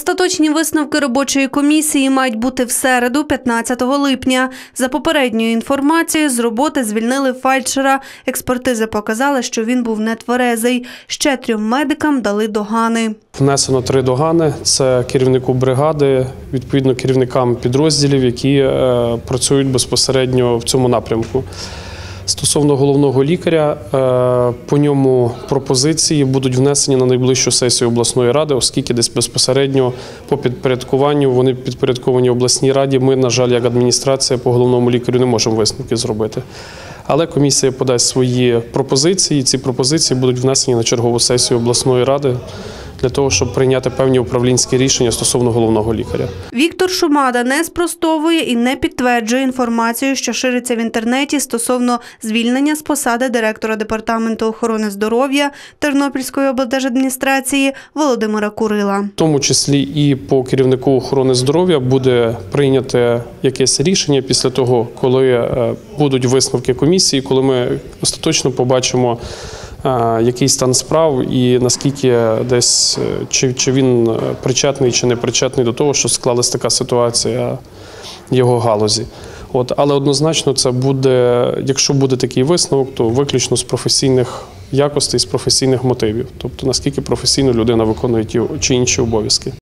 Остаточні висновки робочої комісії мають бути в середу, 15 липня. За попередньою інформацією, з роботи звільнили фельдшера. Експертиза показала, що він був нетверезий. Ще трьом медикам дали догани. Внесено три догани: це керівнику бригади, відповідно керівникам підрозділів, які е, працюють безпосередньо в цьому напрямку. Стосовно головного лікаря, е, по ньому пропозиції будуть внесені на найближчу сесію обласної ради, оскільки десь безпосередньо по підпорядкуванню вони підпорядковані обласній раді. Ми, на жаль, як адміністрація по головному лікарю не можемо висновки зробити. Але комісія подасть свої пропозиції. Ці пропозиції будуть внесені на чергову сесію обласної ради для того, щоб прийняти певні управлінські рішення стосовно головного лікаря. Віктор Шумада не спростовує і не підтверджує інформацію, що шириться в інтернеті стосовно звільнення з посади директора департаменту охорони здоров'я Тернопільської облдержадміністрації Володимира Курила. В тому числі і по керівнику охорони здоров'я буде прийняте якесь рішення після того, коли е, будуть висновки комісії, коли ми остаточно побачимо. Е, Який стан справ і наскільки десь е, чи, чи він е, причетний чи не причетний до того, що склалась така ситуація його галузі. От, але однозначно це буде, якщо буде такий висновок, то виключно з професійних якостей, з професійних мотивів, тобто наскільки професійно людина виконує ті чи інші обов'язки.